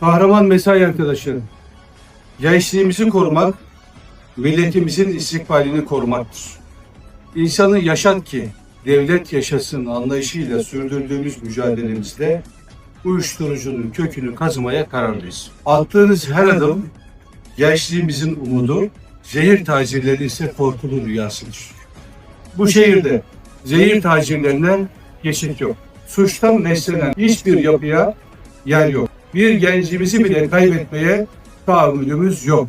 Kahraman mesai arkadaşlarım, gençliğimizi korumak, milletimizin istikbalini korumaktır. İnsanı yaşat ki devlet yaşasın anlayışıyla sürdürdüğümüz mücadelemizde uyuşturucunun kökünü kazımaya kararlıyız. Attığınız her adım gençliğimizin umudu, zehir tacirleri ise korkulu rüyasıdır. Bu şehirde zehir tacirlerine geçit yok. Suçtan beslenen hiçbir yapıya yer yok. Bir gencimizi bile kaybetmeye tahammülümüz yok.